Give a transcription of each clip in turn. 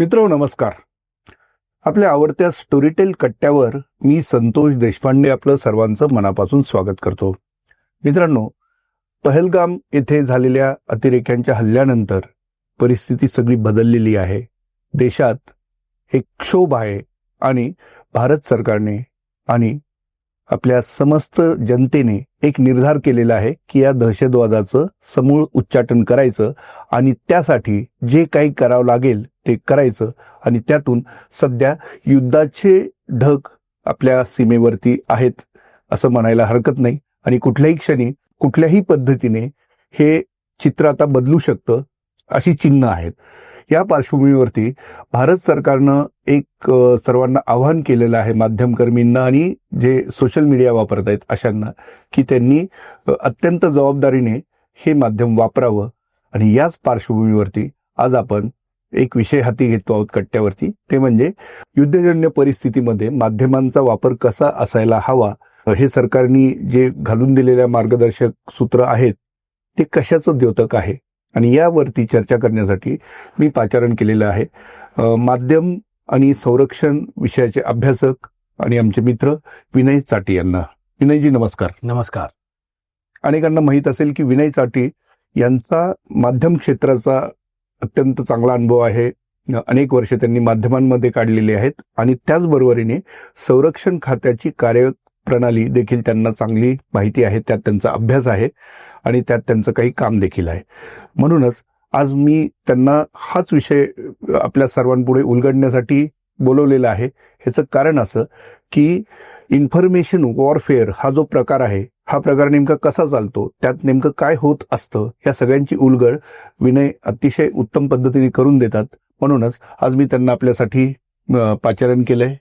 मित्र नमस्कार. आपल्या आवडत्या स्टोरीटेल कट्ट्यावर मी संतोष देशपांडे आपलं सर्वांचं मनापासून स्वागत करतो. मित्रांनो पहलगाम येथे झालेल्या अतिरेक्यांच्या हल्ल्यानंतर परिस्थिती सगळी बदललेली आहे. देशात एक क्षोभ आहे आणि भारत सरकारने आणि आपल्या समस्त जनतेने एक निर्धार केलेला आहे की या दहशतवादाचं समूळ उच्चाटन करायचं आणि त्यासाठी जे काही करावं लागेल ते करायचं आणि त्यातून सध्या युद्धाचे ढग आपल्या सीमेवरती आहेत असं म्हणायला हरकत नाही. आणि कुठल्याही क्षणी कुठल्याही पद्धतीने हे चित्र आता बदलू शकतं अशी चिन्ह आहेत. या पार्श्वभूमीवरती भारत सरकारनं एक सर्वांना आवाहन केलेलं आहे माध्यमकर्मींना आणि जे सोशल मीडिया वापरत आहेत अशांना की त्यांनी अत्यंत जबाबदारीने हे माध्यम वापरावं. आणि याच पार्श्वभूमीवरती आज आपण एक विषय हाती घेतो आहोत कट्ट्यावरती. ते म्हणजे युद्धजन्य परिस्थितीमध्ये माध्यमांचा वापर कसा असायला हवा हे सरकारने जे घालून दिलेल्या मार्गदर्शक सूत्र आहेत ते कशाचं द्योतक आहे? आणि यावरती चर्चा करण्यासाठी मी पाचारण केलेलं आहे. माध्यम आणि संरक्षण विषयाचे अभ्यासक आणि आमचे मित्र विनय चाटी यांना. विनयजी नमस्कार. नमस्कार. अनेकांना माहीत असेल की विनय चाटी यांचा माध्यम क्षेत्राचा अत्यंत चांगला अनुभव आहे. अनेक वर्ष त्यांनी माध्यमांमध्ये काढलेली आहेत आणि त्याचबरोबरीने संरक्षण खात्याची प्रणाली देखील त्यांना चांगली माहिती आहे त्यात त्यांचा अभ्यास आहे आणि त्यात त्यांचं काही काम देखील आहे. म्हणूनच आज मी त्यांना हाच विषय आपल्या सर्वांपुढे उलगडण्यासाठी बोलवलेला आहे. ह्याचं कारण असं की इन्फॉर्मेशन वॉरफेअर हा जो प्रकार आहे हा प्रकार नेमका कसा चालतो त्यात नेमकं काय होत असतं या सगळ्यांची उलगड विनय अतिशय उत्तम पद्धतीने करून देतात. म्हणूनच आज मी त्यांना आपल्यासाठी पाचारण केलं आहे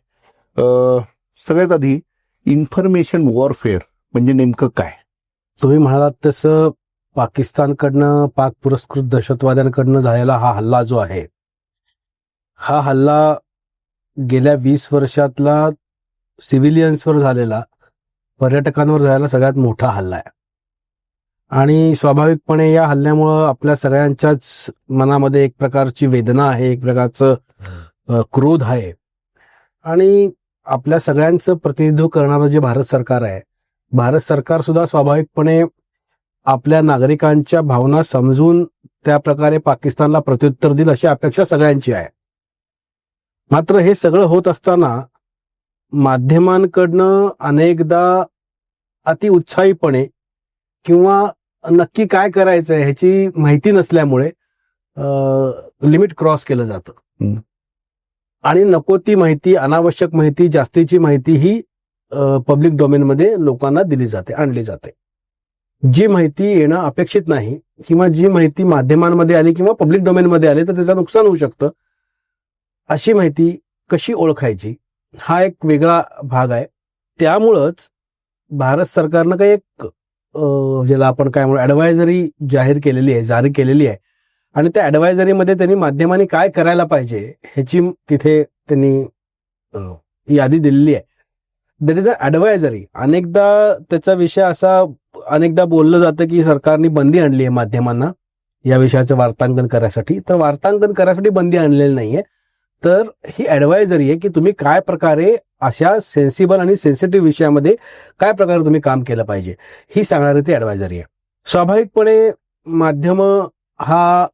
सगळ्यात आधी इन्फॉर्मेशन वॉरफेअर म्हणजे नेमकं काय? तुम्ही म्हणालात तसं पाकिस्तानकडनं पाक पुरस्कृत दहशतवाद्यांकडनं झालेला हा हल्ला जो आहे हा हल्ला गेल्या वीस वर्षातला सिव्हिलियन्सवर झालेला पर्यटकांवर झालेला सगळ्यात मोठा हल्ला आहे. आणि स्वाभाविकपणे या हल्ल्यामुळं आपल्या सगळ्यांच्याच मनामध्ये एक प्रकारची वेदना आहे एक प्रकारचं क्रोध आहे. आणि आपल्या सगळ्यांचं प्रतिनिधित्व करणारं जे भारत सरकार आहे भारत सरकार सुद्धा स्वाभाविकपणे आपल्या नागरिकांच्या भावना समजून त्या प्रकारे पाकिस्तानला प्रत्युत्तर देईल अशी अपेक्षा सगळ्यांची आहे. मात्र हे सगळं होत असताना माध्यमांकडनं अनेकदा अतिउत्साहीपणे किंवा नक्की काय करायचं ह्याची माहिती नसल्यामुळे लिमिट क्रॉस केलं जातं. आणि नको ती माहिती अनावश्यक माहिती जास्तीची माहिती ही पब्लिक डोमेनमध्ये लोकांना दिली जाते आणली जाते. जी माहिती येणं अपेक्षित नाही किंवा जी माहिती माध्यमांमध्ये आली किंवा पब्लिक डोमेनमध्ये आली तर त्याचं नुकसान होऊ शकतं. अशी माहिती कशी ओळखायची हा एक वेगळा भाग आहे. त्यामुळंच भारत सरकारनं काही एक ज्याला आपण काय म्हणू ॲडवायझरी जाहीर केलेली आहे जारी केलेली आहे. आणि त्या ऍडवायझरीमध्ये त्यांनी माध्यमांनी काय करायला पाहिजे ह्याची तिथे त्यांनी यादी दिलेली आहे. दॅट इज अ ऍडवायझरी अनेकदा त्याचा विषय असा अनेकदा बोललं जातं की सरकारने बंदी आणली आहे माध्यमांना या विषयाचं वार्तांकन करायसाठी. तर वार्तांकन करायसाठी बंदी आणलेली नाहीये. तर ही ऍडवायझरी आहे की तुम्ही काय प्रकारे अशा सेन्सिबल आणि सेन्सिटिव्ह विषयामध्ये काय प्रकारे तुम्ही काम केलं पाहिजे. ही सांगणारी ती ऍडवायझरी आहे. स्वाभाविकपणे माध्यम हा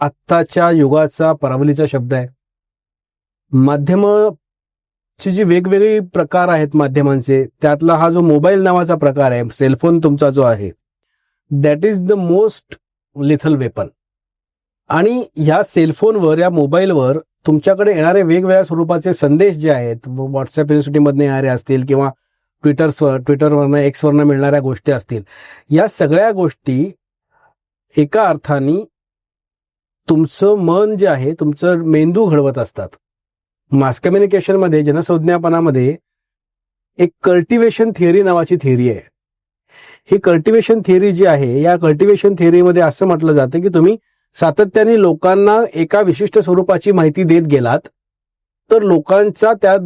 आत्ताच्या युगाचा परावलीचा शब्द आहे. माध्यम जी वेगवेगळी प्रकार आहेत माध्यमांचे त्यातला हा जो मोबाईल नावाचा प्रकार आहे सेलफोन तुमचा जो आहे that is the most lethal weapon आणि ह्या सेलफोनवर या मोबाईलवर तुमच्याकडे येणारे वेगवेगळ्या स्वरूपाचे संदेश जे आहेत व्हॉट्सअप युनिव्हर्सिटीमधनं येणारे असतील किंवा ट्विटर्सवर ट्विटरवरनं एक्सवरनं मिळणाऱ्या गोष्टी असतील या सगळ्या गोष्टी एका अर्थाने तुमचं मन जे आहे तुमचं मेंदू घडवत असतात. मास कम्युनिकेशनमध्ये जनसंज्ञापनामध्ये एक कल्टिवेशन थिअरी नावाची थिअरी आहे. ही कल्टिवेशन थिअरी जी आहे या कल्टिवेशन थिअरीमध्ये असं म्हटलं जातं की तुम्ही सातत्याने लोकांना एका विशिष्ट स्वरूपाची माहिती देत गेलात तर लोकांचा त्या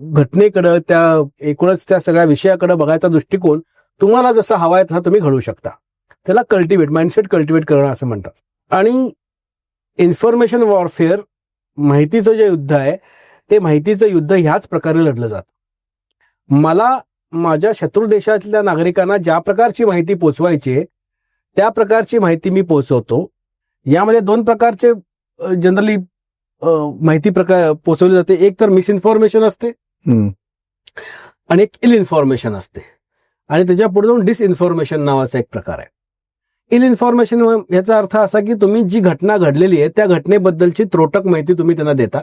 घटनेकडं त्या एकूणच त्या सगळ्या विषयाकडे बघायचा दृष्टिकोन तुम्हाला जसा हवा आहे तसा तुम्ही घडवू शकता. त्याला कल्टिवेट माइंडसेट कल्टिवेट करणं असं म्हणतात. आणि इन्फॉर्मेशन वॉरफेअर माहितीचं जे युद्ध आहे ते माहितीचं युद्ध ह्याच प्रकारे लढलं जातं. मला माझ्या शत्रू देशातल्या नागरिकांना ज्या प्रकारची माहिती पोचवायची आहे, त्या प्रकारची माहिती मी पोचवतो. यामध्ये दोन प्रकारचे जनरली माहिती प्रकार पोचवली जाते. एक तर मिसइन्फॉर्मेशन असते. आणि एक इल इन्फॉर्मेशन असते. आणि त्याच्या पुढे जाऊन डिसइन्फॉर्मेशन नावाचा एक प्रकार आहे. इल इन्फॉर्मेशन याचा अर्थ असा की तुम्ही जी घटना घडलेली आहे त्या घटनेबद्दलची त्रोटक माहिती तुम्ही त्यांना देता.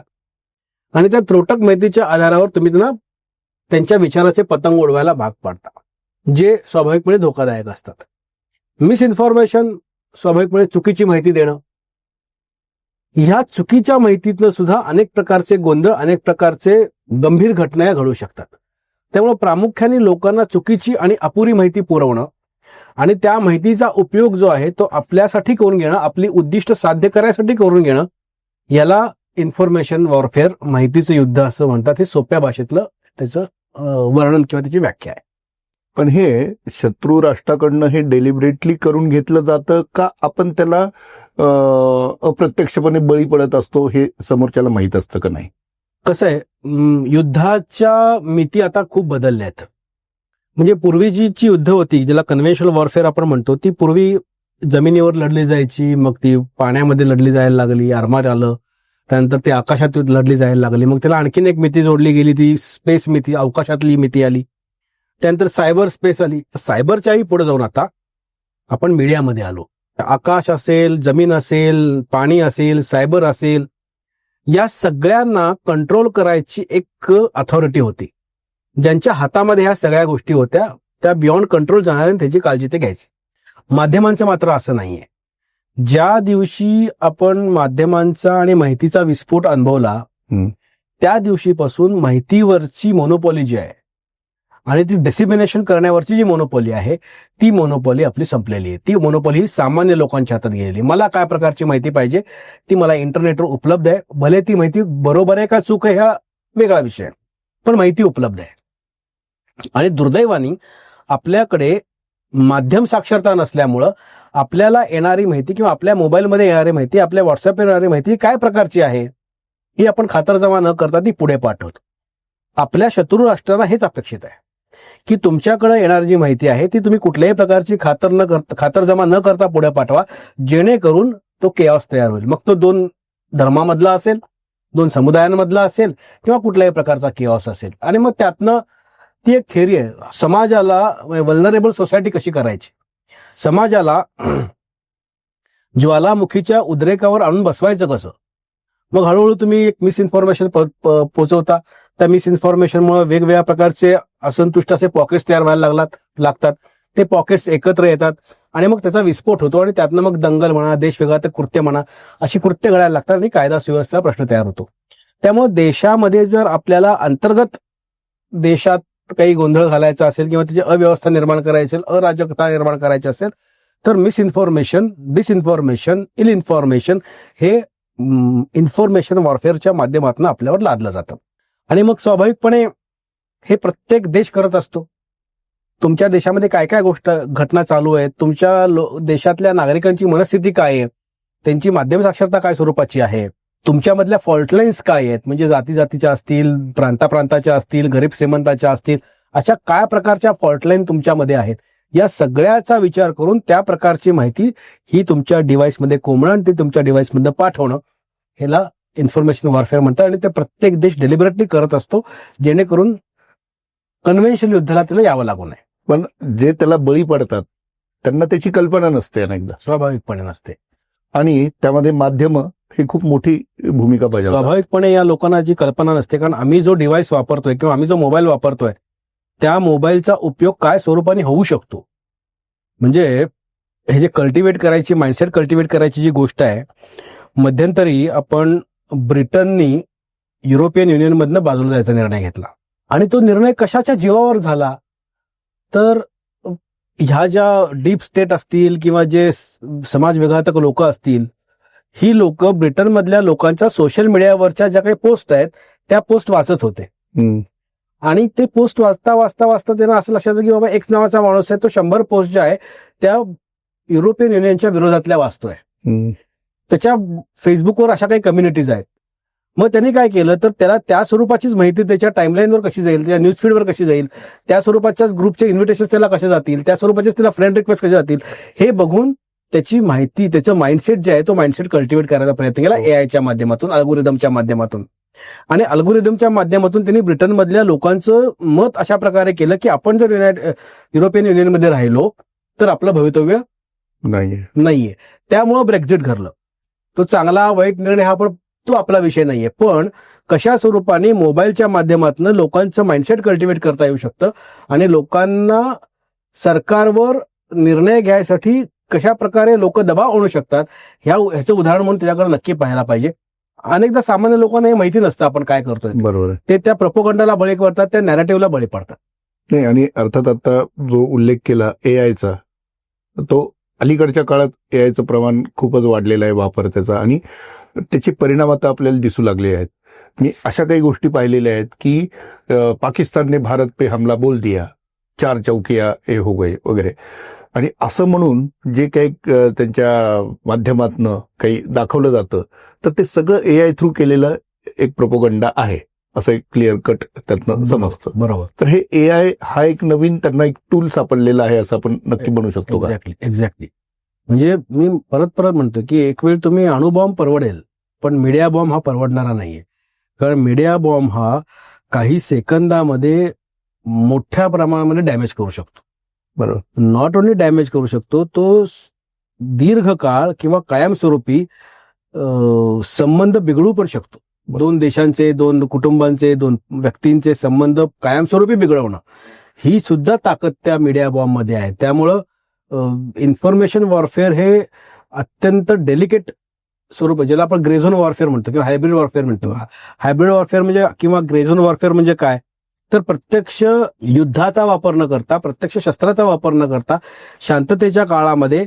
आणि त्या त्रोटक माहितीच्या आधारावर तुम्ही त्यांना त्यांच्या विचाराचे पतंग उडवायला भाग पाडता जे स्वाभाविकपणे धोकादायक असतात. मिसइन्फॉर्मेशन स्वाभाविकपणे चुकीची माहिती देणं. ह्या चुकीच्या माहितीतनं सुद्धा अनेक प्रकारचे गोंधळ अनेक प्रकारचे गंभीर घटना या घडू शकतात. त्यामुळे प्रामुख्याने लोकांना चुकीची आणि अपुरी माहिती पुरवणं आणि त्या माहितीचा उपयोग जो आहे तो आपल्यासाठी करून घेणं आपली उद्दिष्ट साध्य करायसाठी करून घेणं याला इन्फॉर्मेशन वॉरफेअर माहितीचं युद्ध असं म्हणतात. हे सोप्या भाषेतलं त्याचं वर्णन किंवा त्याची व्याख्या आहे. पण हे शत्रू राष्ट्राकडनं हे डेलिबरेटली करून घेतलं जातं का आपण त्याला अप्रत्यक्षपणे बळी पडत असतो हे समोरच्याला माहीत असतं का नाही? कसं आहे युद्धाच्या मिती आता खूप बदलल्या आहेत. म्हणजे पूर्वीची जी युद्ध होती ज्याला कन्व्हेन्शनल वॉरफेअर आपण म्हणतो ती पूर्वी जमिनीवर लढली जायची मग ती पाण्यामध्ये लढली जायला लागली आरमार आलं त्यानंतर ते आकाशात लढली जायला लागली मग त्याला आणखीन एक मिती जोडली गेली ती स्पेस मिती अवकाशातली मिती आली. त्यानंतर सायबर स्पेस आली. सायबरच्याही पुढे जाऊन आता आपण मीडियामध्ये आलो. आकाश असेल जमीन असेल पाणी असेल सायबर असेल या सगळ्यांना कंट्रोल करायची एक अथॉरिटी होती. ज्यांच्या हातामध्ये ह्या सगळ्या गोष्टी होत्या त्या बियॉन्ड कंट्रोल जाणाऱ्यांनी त्याची काळजी ते घ्यायची. माध्यमांचं मात्र असं नाहीये. ज्या दिवशी आपण माध्यमांचा आणि माहितीचा विस्फोट अनुभवला. त्या दिवशीपासून माहितीवरची मोनोपॉली जी आहे आणि ती डेसिमिनेशन करण्यावरची जी मोनोपॉली आहे ती मोनोपॉली आपली संपलेली आहे. ती मोनोपॉली ही सामान्य लोकांच्या हातात गेलेली मला काय प्रकारची माहिती पाहिजे ती मला इंटरनेटवर उपलब्ध आहे. भले ती माहिती बरोबर आहे का चूक आहे हा वेगळा विषय आहे. पण माहिती उपलब्ध आहे. आणि दुर्दैवानी आपल्याकडे माध्यम साक्षरता नसल्यामुळं आपल्याला येणारी माहिती किंवा आपल्या मोबाईलमध्ये येणारी माहिती आपल्या व्हॉट्सअपवर येणारी माहिती काय प्रकारची आहे ही आपण खातरजमा न करता ती पुढे पाठवतो. आपल्या शत्रू राष्ट्राला हेच अपेक्षित आहे की तुमच्याकडे येणारी जी माहिती आहे ती तुम्ही कुठल्याही प्रकारची खातर न करता खातरजमा न करता पुढे पाठवा जेणेकरून तो केऑस तयार होईल. मग तो दोन धर्मामधला असेल दोन समुदायांमधला असेल किंवा कुठल्याही प्रकारचा केऑस असेल. आणि मग त्यातनं ती एक थेरी आहे. समाजाला म्हणजे वल्नरेबल सोसायटी कशी करायची? समाजाला ज्वालामुखीच्या उद्रेकावर आणून बसवायचं कसं? मग हळूहळू तुम्ही एक मिसइन्फॉर्मेशन पोहोचवता त्या मिसइन्फॉर्मेशनमुळे वेगवेगळ्या प्रकारचे असंतुष्ट असे पॉकेट्स तयार व्हायला लागलात लागतात. ते पॉकेट्स एकत्र येतात. आणि मग त्याचा विस्फोट होतो आणि त्यातनं मग दंगल म्हणा देश तर कृत्य म्हणा अशी कृत्य घडायला लागतात आणि कायदा सुव्यवस्था प्रश्न तयार होतो. त्यामुळे देशामध्ये जर आपल्याला अंतर्गत देशात काही गोंधळ घालायचा असेल किंवा त्याची अव्यवस्था निर्माण करायची असेल अराजकता निर्माण करायची असेल तर मिसइन्फॉर्मेशन डिसइन्फॉर्मेशन इल इन्फॉर्मेशन हे इन्फॉर्मेशन वॉरफेअरच्या माध्यमातून आपल्यावर लादलं जातं. आणि मग स्वाभाविकपणे हे प्रत्येक देश करत असतो. तुमच्या देशामध्ये काय काय गोष्ट घटना चालू आहेत? तुमच्या लो- देशातल्या नागरिकांची मनस्थिती काय आहे? त्यांची माध्यम साक्षरता काय स्वरूपाची आहे? तुमच्यामधल्या फॉल्टलाईन्स काय आहेत? म्हणजे जाती जातीच्या असतील प्रांताप्रांताच्या असतील गरीब श्रीमंताच्या असतील अशा काय प्रकारच्या फॉल्टलाईन तुमच्यामध्ये आहेत? या सगळ्याचा विचार करून त्या प्रकारची माहिती ही तुमच्या डिव्हाइसमध्ये कोंबणं आणि ती तुमच्या डिव्हाइसमध्ये पाठवणं ह्याला इन्फॉर्मेशन वॉरफेअर म्हणतात आणि ते प्रत्येक देश डेलिबरेटली करत असतो जेणेकरून कन्व्हेन्शनल युद्धाला त्याला यावं लागू नये. पण जे त्याला बळी पडतात त्यांना त्याची कल्पना नसते अनेकदा. स्वाभाविकपणे नसते. आणि त्यामध्ये माध्यम ही खूप मोठी भूमिका पाहिजे स्वाभाविकपणे या लोकांना जी कल्पना नसते कारण आम्ही जो डिव्हाइस वापरतोय किंवा आम्ही जो मोबाईल वापरतोय त्या मोबाईलचा उपयोग काय स्वरूपाने होऊ शकतो? म्हणजे हे जे कल्टिवेट करायची माइंडसेट कल्टिवेट करायची जी गोष्ट आहे मध्यंतरी आपण ब्रिटननी युरोपियन युनियनमधनं बाजूला जायचा निर्णय घेतला. आणि तो निर्णय कशाच्या जीवावर झाला? तर ह्या ज्या डीप स्टेट असतील किंवा जे समाज विघातक लोक असतील ही लोक ब्रिटनमधल्या लोकांच्या सोशल मीडियावरच्या ज्या काही पोस्ट आहेत त्या पोस्ट वाचत होते. आणि ते पोस्ट वाचता वाचता वाचता त्यांना असं लक्षात की बाबा एक्स नावाचा माणूस आहे तो शंभर पोस्ट ज्या आहे त्या युरोपियन युनियनच्या विरोधातल्या वाचतोय. त्याच्या फेसबुकवर अशा काही कम्युनिटीज आहेत मग त्यांनी काय केलं तर त्याला त्या स्वरूपाचीच माहिती त्याच्या टाइमलाईनवर कशी जाईल त्याच्या न्यूज फीडवर कशी जाईल त्या स्वरूपाच्याच ग्रुपचे इन्व्हिटेशन त्याला कसे जातील त्या स्वरूपाचेच त्याला फ्रेंड रिक्वेस्ट कसे जातील हे बघून त्याची माहिती त्याचं माइंडसेट जे आहे तो माइंडसेट कल्टिवेट करायचा प्रयत्न केला हो. एआयच्या माध्यमातून अल्गोरिदमच्या माध्यमातून. आणि अल्गोरिदमच्या माध्यमातून त्यांनी ब्रिटनमधल्या लोकांचं मत अशा प्रकारे केलं की आपण जर युनायट युरोपियन युनियनमध्ये राहिलो तर आपलं भवितव्य नाहीये. नाहीये. त्यामुळं ब्रेक्झिट घडलं. तो चांगला वाईट निर्णय हा पण तो आपला विषय नाहीये. पण कशा स्वरूपाने मोबाईलच्या माध्यमातून लोकांचं माइंडसेट कल्टिवेट करता येऊ शकतं आणि लोकांना सरकारवर निर्णय घ्यायसाठी कशा प्रकारे लोक दबाव आणू शकतात ह्या ह्याचं उदाहरण म्हणून त्याच्याकडे नक्की पाहायला पाहिजे. अनेकदा सामान्य लोकांना हे माहिती नसतं आपण काय करतोय. बरोबर ते त्या प्रपोगंडाला बळी पडतात त्या नॅरेटिव्हला बळी पडतात. नाही आणि अर्थात आता जो उल्लेख केला एआयचा तो अलीकडच्या काळात एआयचं प्रमाण खूपच वाढलेलं आहे वापर त्याचा आणि त्याचे परिणाम आता आपल्याला दिसू लागले आहेत. मी अशा काही गोष्टी पाहिलेल्या आहेत की पाकिस्तानने भारत पे हमला बोल दिया. चार चौकिया ए हो गए वगैरे. आणि असं म्हणून जे काही त्यांच्या माध्यमातनं काही दाखवलं जातं तर ते सगळं एआय थ्रू केलेलं एक प्रोपोगंडा आहे असं एक क्लिअर कट त्यातनं समजतं. बरोबर. तर हे ए आय हा एक नवीन त्यांना एक टूल सापडलेला आहे असं आपण नक्की म्हणू शकतो का? एक्झॅक्टली एक्झॅक्टली म्हणजे मी परत परत म्हणतो की एक वेळ तुम्ही अणुबॉम्ब परवडेल पण मीडिया बॉम्ब हा परवडणारा नाहीये. कारण मीडिया बॉम्ब हा काही सेकंदामध्ये मोठ्या प्रमाणामध्ये डॅमेज करू शकतो. बरोबर. नॉट ओन्ली डॅमेज करू शकतो तो दीर्घकाळ किंवा कायमस्वरूपी संबंध बिघडू पण शकतो. दोन देशांचे दोन कुटुंबांचे दोन व्यक्तींचे संबंध कायमस्वरूपी बिघडवणं ही सुद्धा ताकद त्या मीडिया बॉम्बमध्ये आहे. त्यामुळं इन्फॉर्मेशन वॉरफेअर हे अत्यंत डेलिकेट स्वरूप ज्याला आपण ग्रेझोन वॉरफेअर म्हणतो किंवा हायब्रिड वॉरफेअर म्हणतो. हायब्रिड वॉरफेअर म्हणजे किंवा ग्रेझोन वॉरफेअर म्हणजे काय? तर प्रत्यक्ष युद्धाचा वापर न करता प्रत्यक्ष शस्त्राचा वापर न करता शांततेच्या काळामध्ये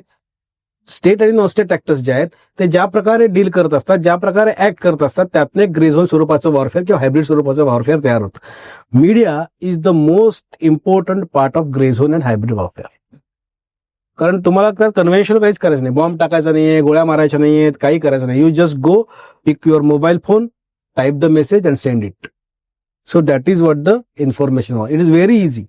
स्टेट आणि नॉन स्टेट ऍक्टर्स जे आहेत ते ज्या प्रकारे डील करत असतात ज्या प्रकारे ऍक्ट करत असतात त्यातनं एक ग्रेझोन स्वरूपाचं वॉरफेअर किंवा हायब्रिड स्वरूपाचं वॉरफेअर तयार होतं. Media is the most important part of grey zone and hybrid warfare कारण तुम्हाला तर कन्व्हेन्शनल काहीच करायचं नाही. बॉम्ब टाकायचा नाहीये गोळ्या मारायच्या नाहीयेत काही करायचं नाही. You just go pick your mobile phone type the message and send it so that is what the information it is very easy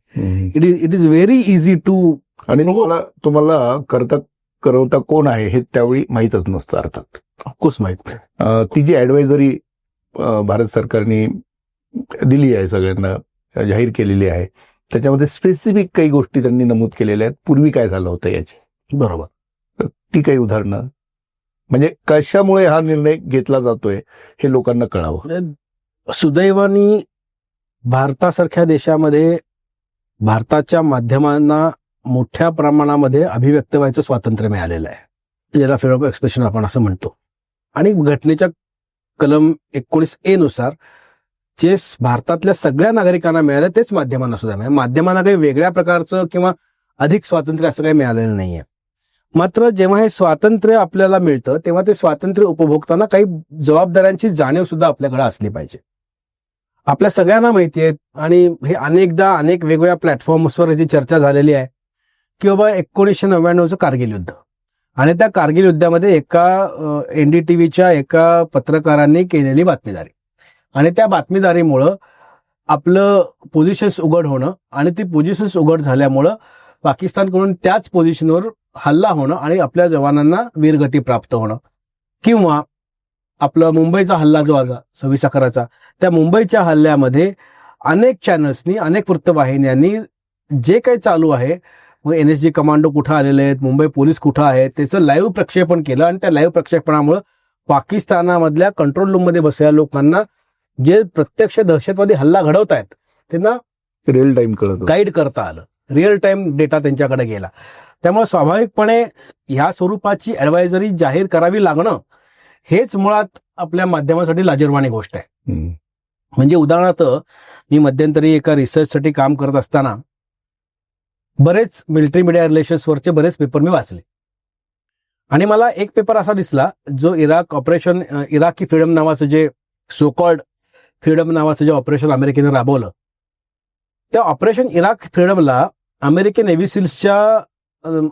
it is it is very easy to आणि तुम्हाला तुम्हाला करता करवता कोण आहे हे त्यावेळी माहीतच नसतं अर्थात. ऑफकोर्स माहीत ती जी ऍडवायझरी भारत सरकारने दिली आहे सगळ्यांना जाहीर केलेली आहे त्याच्यामध्ये स्पेसिफिक काही गोष्टी त्यांनी नमूद केलेल्या आहेत. पूर्वी काय झालं होतं याची? बरोबर. तर ती काही उदाहरणं. म्हणजे कशामुळे हा निर्णय घेतला जातोय हे लोकांना कळावं. सुदैवाने भारतासारख्या देशामध्ये भारताच्या माध्यमांना मोठ्या प्रमाणामध्ये अभिव्यक्त व्हायचं स्वातंत्र्य मिळालेलं आहे. ज्याला फ्रीडम ऑफ एक्सप्रेशन आपण असं म्हणतो. आणि घटनेच्या कलम एकोणीस ए नुसार जे भारतातल्या सगळ्या नागरिकांना मिळालं तेच माध्यमांना सुद्धा मिळालं. माध्यमांना काही वेगळ्या प्रकारचं किंवा अधिक स्वातंत्र्य असं काही मिळालेलं नाहीये. मात्र जेव्हा हे स्वातंत्र्य आपल्याला मिळतं तेव्हा ते स्वातंत्र्य उपभोगताना काही जबाबदाऱ्यांची जाणीव सुद्धा आपल्याकडे असली पाहिजे. आपल्या सगळ्यांना माहिती आहेत. आणि हे अनेकदा अनेक वेगवेगळ्या प्लॅटफॉर्म्सवर याची चर्चा झालेली आहे की बाबा एकोणीसशे नव्याण्णवचं कारगिल युद्ध. आणि त्या कारगिल युद्धामध्ये एका एनडीटीव्हीच्या एका पत्रकारांनी केलेली बातमीदारी. आणि त्या बातमीदारीमुळं आपलं पोझिशन्स उघड होणं आणि ती पोझिशन्स उघड झाल्यामुळं पाकिस्तानकडून त्याच पोझिशनवर हल्ला होणं आणि आपल्या जवानांना वीरगती प्राप्त होणं. किंवा आपला मुंबईचा हल्ला जो आला सव्वीस अकराचा त्या मुंबईच्या हल्ल्यामध्ये अनेक चॅनल्सनी अनेक वृत्तवाहिन्यांनी जे काही चालू आहे मग एन एस जी कमांडो कुठं आलेले आहेत मुंबई पोलीस कुठं आहेत त्याचं लाईव्ह प्रक्षेपण केलं आणि त्या लाईव्ह प्रक्षेपणामुळे पाकिस्तानामधल्या कंट्रोल रूममध्ये बसलेल्या लोकांना जे प्रत्यक्ष दहशतवादी हल्ला घडवत आहेत त्यांना रिअल टाइम कळत. गाईड करता आलं रिअल टाइम डेटा त्यांच्याकडे गेला त्यामुळे स्वाभाविकपणे ह्या स्वरूपाची ऍडवायझरी जाहीर करावी लागणं हेच मुळात आपल्या माध्यमासाठी लाजीरवाणी गोष्ट आहे. म्हणजे उदाहरणार्थ मी मध्यंतरी एका रिसर्चसाठी काम करत असताना बरेच मिलिटरी मीडिया रिलेशन्सवरचे बरेच पेपर मी वाचले आणि मला एक पेपर असा दिसला जो इराक ऑपरेशन इराकी फ्रीडम नावाचं जे सोकॉल्ड फ्रीडम नावाचं जे ऑपरेशन अमेरिकेने राबवलं त्या ऑपरेशन इराक फ्रीडमला अमेरिकन नेव्ही सिल्सच्या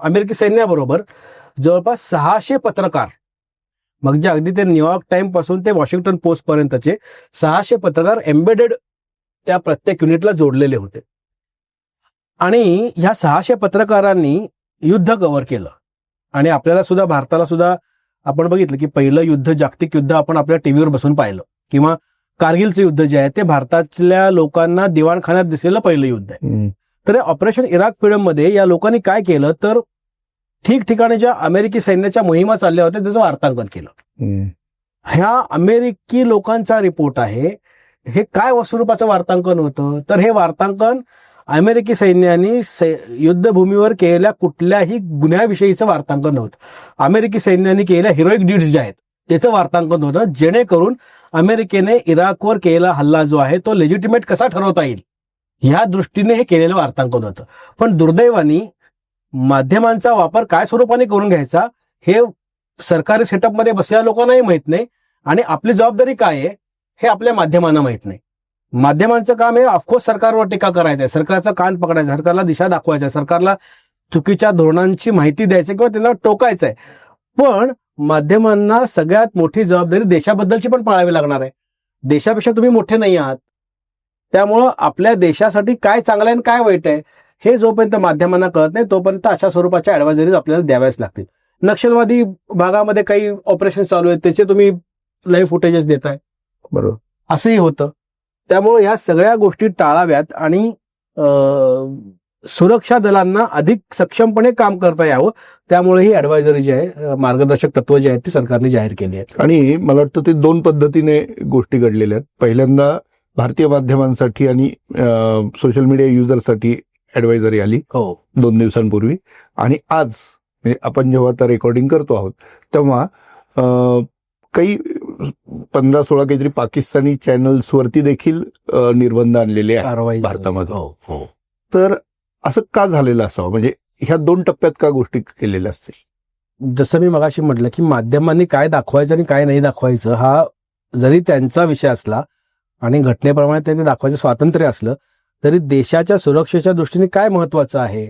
अमेरिकी सैन्याबरोबर जवळपास सहाशे पत्रकार म्हणजे अगदी ते न्यूयॉर्क टाइमपासून ते वॉशिंग्टन पोस्ट पर्यंतचे सहाशे पत्रकार एम्बेडेड त्या प्रत्येक युनिटला जोडलेले होते. आणि ह्या सहाशे पत्रकारांनी युद्ध कव्हर केलं. आणि आपल्याला सुद्धा भारताला सुद्धा आपण बघितलं की पहिलं युद्ध जागतिक युद्ध आपण आपल्या टीव्हीवर बसून पाहिलं. किंवा कारगिलचं युद्ध जे आहे ते भारतातल्या लोकांना दिवाणखान्यात दिसलेलं पहिलं युद्ध आहे. तर ऑपरेशन इराक फ्रीडममध्ये या लोकांनी काय केलं? तर ठिकठिकाणी ज्या अमेरिकी सैन्याच्या मोहिमा चालल्या होत्या त्याचं वार्तांकन केलं. ह्या अमेरिकी लोकांचा रिपोर्ट आहे हे काय स्वरूपाचं वार्तांकन होतं? तर हे वार्तांकन अमेरिकी सैन्याने सै- युद्धभूमीवर केलेल्या कुठल्याही गुन्ह्याविषयीचं वार्तांकन नव्हतं. अमेरिकी सैन्याने केलेल्या हिरोईक डीड्स ज्या आहेत त्याचं वार्तांकन होतं जेणेकरून अमेरिकेने इराकवर केलेला हल्ला जो आहे तो लेजिटिमेट कसा ठरवता येईल? ह्या दृष्टीने हे केलेलं वार्तांकन होतं. पण दुर्दैवाने माध्यमांचा वापर काय स्वरूपाने करून घ्यायचा हे सरकारी सेटअपमध्ये बसलेल्या लोकांनाही माहीत नाही आणि आपली जबाबदारी काय आहे हे आपल्या माध्यमांना माहीत नाही. माध्यमांचं काम आहे ऑफकोर्स सरकारवर टीका करायचं आहे. सरकारचा कान पकडायचा सरकारला दिशा दाखवायचा आहे. सरकारला चुकीच्या धोरणांची माहिती द्यायची किंवा त्यांना टोकायचं आहे. पण माध्यमांना सगळ्यात मोठी जबाबदारी देशाबद्दलची पण पाळावी लागणार आहे. देशापेक्षा तुम्ही मोठे नाही आहात. त्यामुळं आपल्या देशासाठी काय चांगलं आहे आणि काय वाईट आहे हे जोपर्यंत माध्यमांना कळत नाही तोपर्यंत अशा स्वरूपाच्या ऍडवायझरीज आपल्याला द्याव्याच लागतील. नक्षलवादी भागामध्ये काही ऑपरेशन चालू आहेत त्याचे तुम्ही लाईव्ह फुटेजेस देताय. बरोबर. असंही होतं. त्यामुळे या सगळ्या गोष्टी टाळाव्यात आणि सुरक्षा दलांना अधिक सक्षमपणे काम करता यावं. त्यामुळे ही ॲडवायझरी जी आहे मार्गदर्शक तत्व जे आहेत ती सरकारने जाहीर केली आहेत. आणि मला वाटतं ते दोन पद्धतीने गोष्टी घडलेल्या आहेत. पहिल्यांदा भारतीय माध्यमांसाठी आणि सोशल मीडिया युजरसाठी ऍडवायझरी आली हो. दोन दिवसांपूर्वी. आणि आज म्हणजे आपण जेव्हा आता रेकॉर्डिंग करतो आहोत तेव्हा काही पंधरा सोळा काहीतरी पाकिस्तानी चॅनल्सवरती देखील निर्बंध आणलेले आहेत भारतामध्ये. हो हो. तर असं का झालेलं असावं? म्हणजे ह्या दोन टप्प्यात का गोष्टी केलेल्या असतील? जसं मी मगाशी म्हटलं की माध्यमांनी काय दाखवायचं आणि काय नाही दाखवायचं हा जरी त्यांचा विषय असला आणि घटनेप्रमाणे त्यांनी दाखवायचं स्वातंत्र्य असलं तरी देशाच्या सुरक्षेच्या दृष्टीने काय महत्वाचं आहे?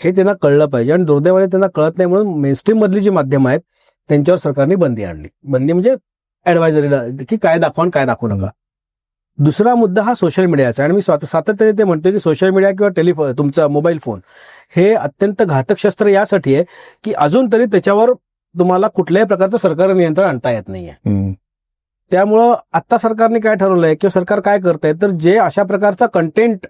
हे त्यांना कळलं पाहिजे आणि दुर्दैवाने त्यांना कळत नाही म्हणून मेनस्ट्रीम मधली जी माध्यमं आहेत त्यांच्यावर सरकारने बंदी आणली. बंदी म्हणजे ऍडवायझरीला की काय दाखवा आणि काय दाखवू नका. दुसरा मुद्दा हा सोशल मीडियाचा आहे. आणि मी सातत्याने ते म्हणतो की सोशल मीडिया किंवा टेलिफोन तुमचा मोबाईल फोन हे अत्यंत घातक शस्त्र यासाठी आहे की अजून तरी त्याच्यावर तुम्हाला कुठल्याही प्रकारचं सरकार नियंत्रण आणता येत नाहीये. त्यामुळं आता सरकारने काय ठरवलंय किंवा सरकार काय करतंय तर जे अशा प्रकारचा कंटेंट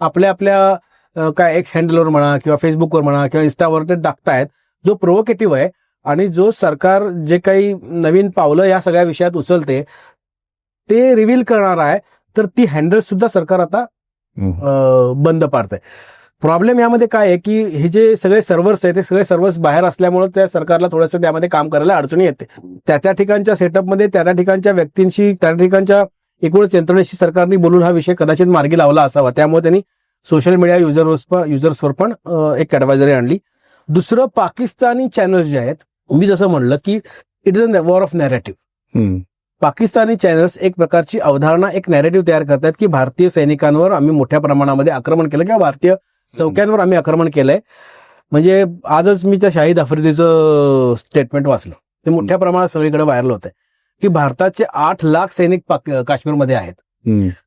आपल्या आपल्या काय एक्स हँडलवर म्हणा किंवा फेसबुकवर म्हणा किंवा इन्स्टावर ते टाकतायत जो प्रोव्होकेटिव्ह आहे आणि जो सरकार जे काही नवीन पावलं या सगळ्या विषयात उचलते ते रिव्हील करणार आहे तर ती हँडल सुद्धा सरकार आता बंद पाडतंय. प्रॉब्लेम यामध्ये काय आहे की हे जे सगळे सर्व्हर्स आहेत ते सगळे सर्व्हर्स बाहेर असल्यामुळे त्या सरकारला थोडंसं त्यामध्ये काम करायला अडचणी येते. त्या त्या ठिकाणच्या सेटअपमध्ये त्या त्या ठिकाणच्या व्यक्तींशी त्या ठिकाणच्या एकूणच यंत्रणेशी सरकारने बोलून हा विषय कदाचित मार्गी लावला असावा. त्यामुळे त्यांनी सोशल मीडिया युजर्स युजर्सवर पण एक ॲडवायझरी आणली. दुसरं पाकिस्तानी चॅनल्स जे आहेत मी जसं म्हणलं की it is a war of narrative Pakistani channels एक प्रकारची अवधारणा एक नॅरेटिव्ह तयार करतात की भारतीय सैनिकांवर आम्ही मोठ्या प्रमाणामध्ये आक्रमण केलं किंवा भारतीय चौक्यांवर आम्ही आक्रमण केलंय. म्हणजे आजच मी त्या शाहिद आफ्रिदीचं स्टेटमेंट वाचलं. ते मोठ्या प्रमाणात सगळीकडे व्हायरल होत आहे की भारताचे आठ लाख सैनिक काश्मीरमध्ये आहेत.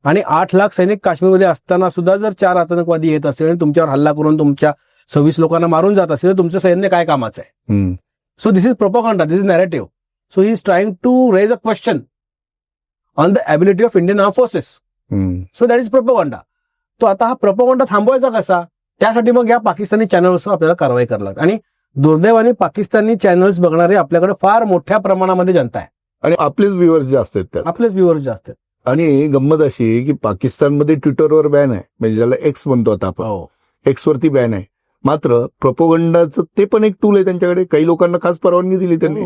आणि आठ लाख सैनिक काश्मीरमध्ये असताना सुद्धा जर चार आतंकवादी येत असेल आणि तुमच्यावर हल्ला करून तुमच्या सव्वीस लोकांना मारून जात असेल तर तुमचं सैन्य काय कामाचं आहे? So this is propaganda this is narrative so he is trying to raise a question on the ability of Indian arm forces so that is propaganda तो आता हा प्रोपोगंडा थांबवायचा कसा? त्यासाठी मग या पाकिस्तानी चॅनल्सवर आपल्याला कारवाई करावी लागते आणि दुर्दैवाने पाकिस्तानी चॅनल्स बघणारे आपल्याकडे फार मोठ्या प्रमाणामध्ये जनता आहे. आणि आपलेच व्ह्युअर्स जास्त आहेत आपलेच व्ह्युअर्स जास्त आहेत. आणि गंमत अशी की पाकिस्तानमध्ये ट्विटरवर बॅन आहे. म्हणजे ज्याला एक्स म्हणतो आता आपण. हो. एक्स वरती बॅन आहे. मात्र प्रपोगंडाचं ते पण एक टूल आहे त्यांच्याकडे. काही लोकांना खास परवानगी दिली त्यांनी.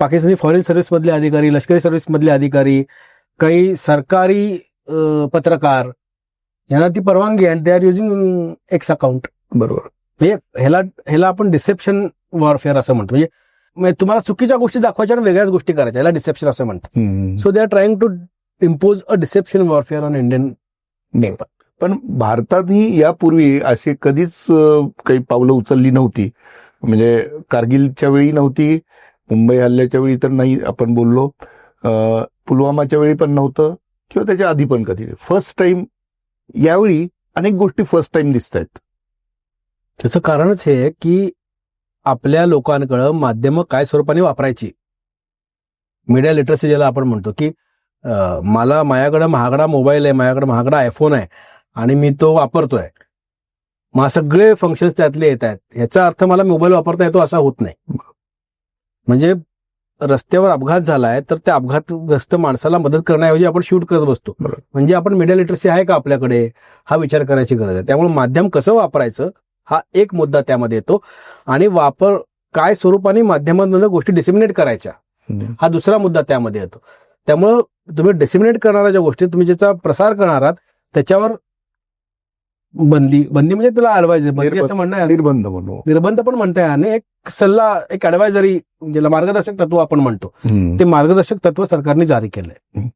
पाकिस्तानी फॉरेन सर्व्हिस मधले अधिकारी लष्करी सर्व्हिस मधले अधिकारी काही सरकारी पत्रकार यांना ती परवानगी आहे they are using X account बरोबर. म्हणजे ह्याला ह्याला आपण डिसेप्शन वॉरफेअर असं म्हणतो. म्हणजे म्हणजे तुम्हाला चुकीच्या गोष्टी दाखवायच्या आणि वेगळ्याच गोष्टी करायच्या याला डिसेप्शन असं म्हणतात. So they are trying to impose a deception warfare on Indian बरोबर. पण भारताने यापूर्वी अशी कधीच काही पावलं उचलली नव्हती. म्हणजे कारगिलच्या वेळी नव्हती मुंबई हल्ल्याच्या वेळी तर नाही आपण बोललो. पुलवामाच्या वेळी पण नव्हतं किंवा त्याच्या आधी पण कधी फर्स्ट टाइम यावेळी अनेक गोष्टी फर्स्ट टाइम दिसत आहेत. त्याचं कारणच हे की आपल्या लोकांकडं माध्यमं काय स्वरूपाने वापरायची. मीडिया लिटरसी ज्याला आपण म्हणतो की अं, मला माझ्याकडं महागडा मोबाईल आहे माझ्याकडे महागडा आयफोन आहे आणि मी तो वापरतोय. मग सगळे फंक्शन्स त्यातले येत आहेत. याचा अर्थ मला मोबाईल वापरता येतो असा होत नाही. म्हणजे रस्त्यावर अपघात झालाय तर त्या अपघातग्रस्त माणसाला मदत करण्याऐवजी आपण शूट करत बसतो. म्हणजे आपण मीडिया लिटरसी आहे का आपल्याकडे? हा विचार करायची गरज आहे. त्यामुळे माध्यम कसं वापरायचं? हा एक मुद्दा त्यामध्ये येतो. आणि वापर काय स्वरूपाने माध्यमांमधून गोष्टी डिसिमिनेट करायच्या? हा दुसरा मुद्दा त्यामध्ये येतो. त्यामुळं तुम्ही डिसिमिनेट करणाऱ्या ज्या गोष्टी तुम्ही ज्याचा प्रसार करणार आहात त्याच्यावर बंदी बंदी म्हणजे तुला ऍडवायझर बंदी. असं म्हणणं. निर्बंध म्हणू निर्बंध पण म्हणता येणार नाही एक सल्ला एक ऍडवायझरी ज्याला मार्गदर्शक तत्व आपण म्हणतो. ते मार्गदर्शक तत्व सरकारने जारी केलंय.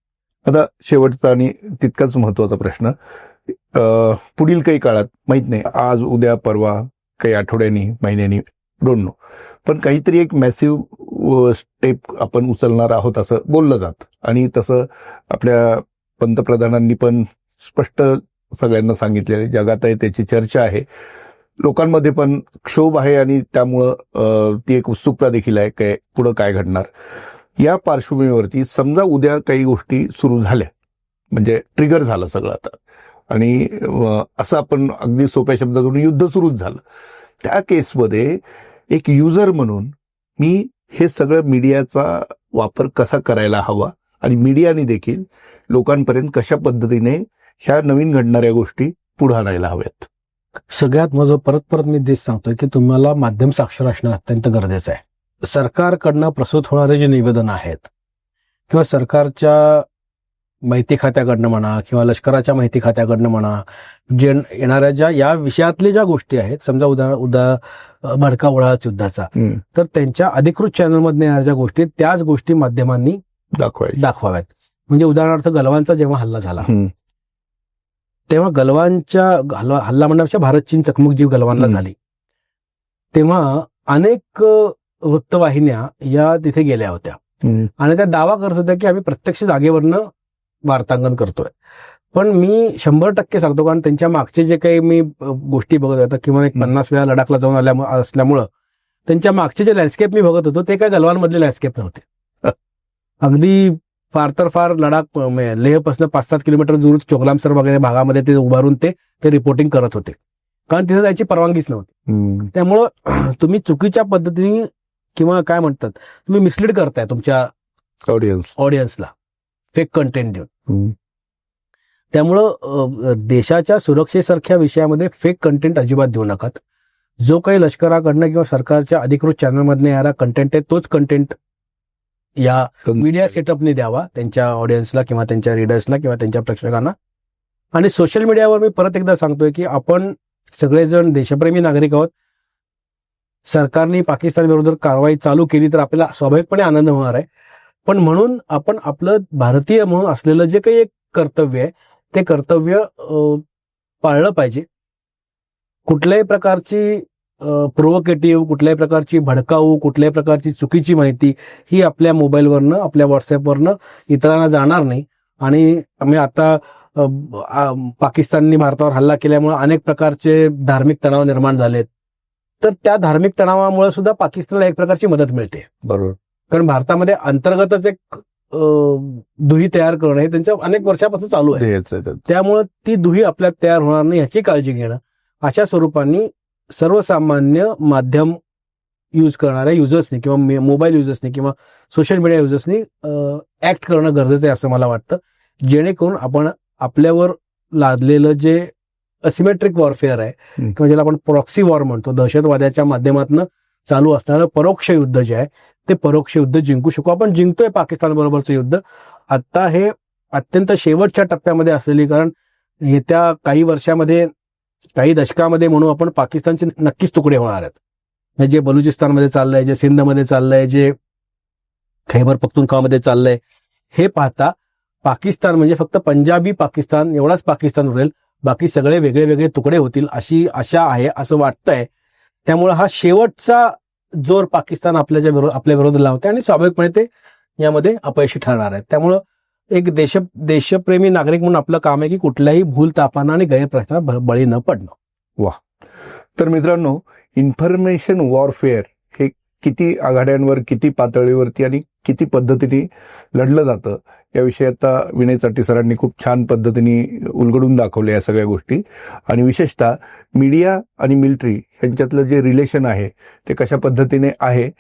आता शेवटचा आणि तितकाच महत्त्वाचा प्रश्न. पुढील काही काळात माहीत नाही आज उद्या परवा काही आठवड्यांनी महिन्यांनी डोंट नो पण काहीतरी एक मॅसिव्ह स्टेप आपण उचलणार आहोत असं बोललं जात. आणि तसं आपल्या पंतप्रधानांनी पण स्पष्ट सगळ्यांना सांगितलेलं आहे. जगात आहे त्याची चर्चा आहे. लोकांमध्ये पण क्षोभ आहे आणि त्यामुळं ती एक उत्सुकता देखील आहे काय पुढं काय घडणार. या पार्श्वभूमीवरती समजा उद्या काही गोष्टी सुरू झाल्या. म्हणजे ट्रिगर झालं सगळं आता. आणि असं आपण अगदी सोप्या शब्दातून युद्ध सुरूच झालं. त्या केसमध्ये एक युजर म्हणून मी हे सगळं मीडियाचा वापर कसा करायला हवा आणि मीडियाने देखील लोकांपर्यंत कशा पद्धतीने ह्या नवीन घडणाऱ्या गोष्टी पुढे आणायला हव्यात सगळ्यात माझं परत परत मी तेच सांगतोय की तुम्हाला माध्यम साक्षर असणं अत्यंत गरजेचं आहे सरकारकडनं प्रसूत होणारे जे निवेदन आहेत किंवा सरकारच्या माहिती खात्याकडनं म्हणा किंवा लष्कराच्या माहिती खात्याकडनं म्हणा जे येणाऱ्या ज्या या विषयातल्या ज्या गोष्टी आहेत समजा उदा उदा भडका उडाळाच युद्धाचा. तर त्यांच्या अधिकृत चॅनलमधनं येणाऱ्या ज्या गोष्टी त्याच गोष्टी माध्यमांनी दाखवायचे दाखवाव्यात म्हणजे उदाहरणार्थ गलवानचा जेव्हा हल्ला झाला. तेव्हा गलवानच्या हल्ला हल्ला म्हणण्यापेक्षा भारत चीन चकमक जी गलवानला. झाली तेव्हा अनेक वृत्तवाहिन्या या तिथे गेल्या होत्या. आणि त्या दावा करत होत्या की आम्ही प्रत्यक्ष जागेवरनं वार्तांकन करतोय पण मी शंभर टक्के सांगतो कारण त्यांच्या मागचे जे काही मी गोष्टी बघत होतो किंवा एक. पन्नास वेळा लडाखला जाऊन आल्या असल्यामुळं त्यांच्या मागचे जे लँडस्केप मी बघत होतो ते काय गलवानमधले लँडस्केप नव्हते अगदी फार तर फार लडाख लेहपासून पाच सात किलोमीटर दूर चोगलामसर वगैरे भागामध्ये ते उभारून ते ते रिपोर्टिंग करत होते. कारण तिथे जायची परवानगीच नव्हती. त्यामुळं तुम्ही चुकीच्या पद्धतीने किंवा काय म्हणतात तुम्ही मिसलीड करताय तुमच्या ऑडियन्स ऑडियन्सला फेक कंटेंट देऊन. त्यामुळं देशाच्या सुरक्षेसारख्या विषयामध्ये फेक कंटेंट अजिबात देऊ नकात जो काही लष्कराकडनं किंवा सरकारच्या अधिकृत चॅनलमधनं येणारा कंटेंट आहे तोच कंटेंट या मीडिया सेटअपने द्यावा त्यांच्या ऑडियन्सला किंवा त्यांच्या रिडर्सला किंवा त्यांच्या प्रेक्षकांना. आणि सोशल मीडियावर मी परत एकदा सांगतोय की आपण सगळेजण देशप्रेमी नागरिक आहोत. सरकारने पाकिस्तान विरोधात कारवाई चालू केली तर आपल्याला स्वाभाविकपणे आनंद होणार आहे. पण म्हणून आपण आपलं भारतीय म्हणून असलेलं जे काही एक कर्तव्य आहे ते कर्तव्य पाळलं पाहिजे. कुठल्याही प्रकारची प्रोवोकेटिव्ह कुठल्याही प्रकारची भडकाऊ कुठल्याही प्रकारची चुकीची माहिती ही आपल्या मोबाईलवरनं आपल्या व्हॉट्सअपवरनं इतरांना जाणार नाही. आणि आम्ही आता पाकिस्ताननी भारतावर हल्ला केल्यामुळे अनेक प्रकारचे धार्मिक तणाव निर्माण झालेत. तर त्या धार्मिक तणावामुळे सुद्धा पाकिस्तानला एक प्रकारची मदत मिळते. बरोबर. कारण भारतामध्ये अंतर्गतच एक दुही तयार करणं हे त्यांच्या अनेक वर्षापासून चालू आहे. त्यामुळं ती दुही आपल्यात तयार होणार नाही याची काळजी घेणं अशा स्वरूपाने सर्वसामान्य माध्यम यूज करणाऱ्या युजर्सनी किंवा मोबाईल युजर्सनी किंवा सोशल मीडिया युजर्सनी ऍक्ट करणं गरजेचं आहे असं मला वाटतं. जेणेकरून आपण आपल्यावर लादलेलं जे असिमेट्रिक वॉरफेअर आहे. किंवा ज्याला आपण प्रॉक्सी वॉर म्हणतो दहशतवाद्याच्या माध्यमातून चालू असणारं परोक्ष युद्ध जे आहे ते परोक्ष युद्ध जिंकू शकू. आपण जिंकतोय पाकिस्तान बरोबरचं युद्ध. आता हे अत्यंत शेवटच्या टप्प्यामध्ये असलेली कारण येत्या काही वर्षामध्ये काही दशकामध्ये म्हणून आपण पाकिस्तानचे नक्कीच तुकडे होणार आहेत. जे बलुचिस्तानमध्ये चाललंय जे सिंधमध्ये चाललंय जे खैबर पख्तुनखामध्ये चाललंय हे पाहता पाकिस्तान म्हणजे फक्त पंजाबी पाकिस्तान एवढाच पाकिस्तान उरेल. बाकी सगळे वेगळे वेगळे तुकडे होतील अशी आशा आहे असं वाटतंय. त्यामुळे हा शेवटचा जोर पाकिस्तान आपल्याच्या विरोध आपल्या विरोध लावते आणि स्वाभाविकपणे ते यामध्ये अपयशी ठरणार आहे त्यामुळं एक देश देशप्रेमी नागरिक म्हणून आपलं काम आहे की कुठल्याही भूल तापांना आणि गैरप्रचार बळी न पडणं. वा तर मित्रांनो इन्फॉर्मेशन वॉरफेअर हे किती आघाड्यांवर किती पातळीवरती आणि किती पद्धतीने लढलं जातं याविषयी आता विनय चाटी सरांनी खूप छान पद्धतीने उलगडून दाखवले या सगळ्या गोष्टी. आणि विशेषतः मीडिया आणि मिलिटरी यांच्यातलं जे रिलेशन आहे ते कशा पद्धतीने आहे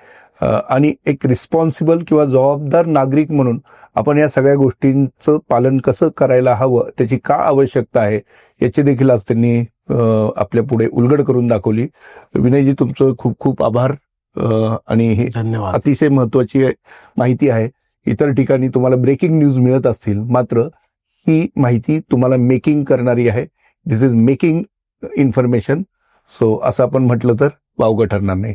आणि एक रिस्पॉन्सिबल किंवा जबाबदार नागरिक म्हणून आपण या सगळ्या गोष्टींचं पालन कसं करायला हवं त्याची का आवश्यकता आहे याची देखील आज त्यांनी आपल्या पुढे उलगड करून दाखवली. विनयजी तुमचं खूप खूप आभार आणि ही धन्यवाद. अतिशय महत्वाची माहिती आहे. इतर ठिकाणी तुम्हाला ब्रेकिंग न्यूज मिळत असतील मात्र ही माहिती तुम्हाला मेकिंग करणारी आहे. This is making information so असं आपण म्हटलं तर वावगं ठरणार नाही.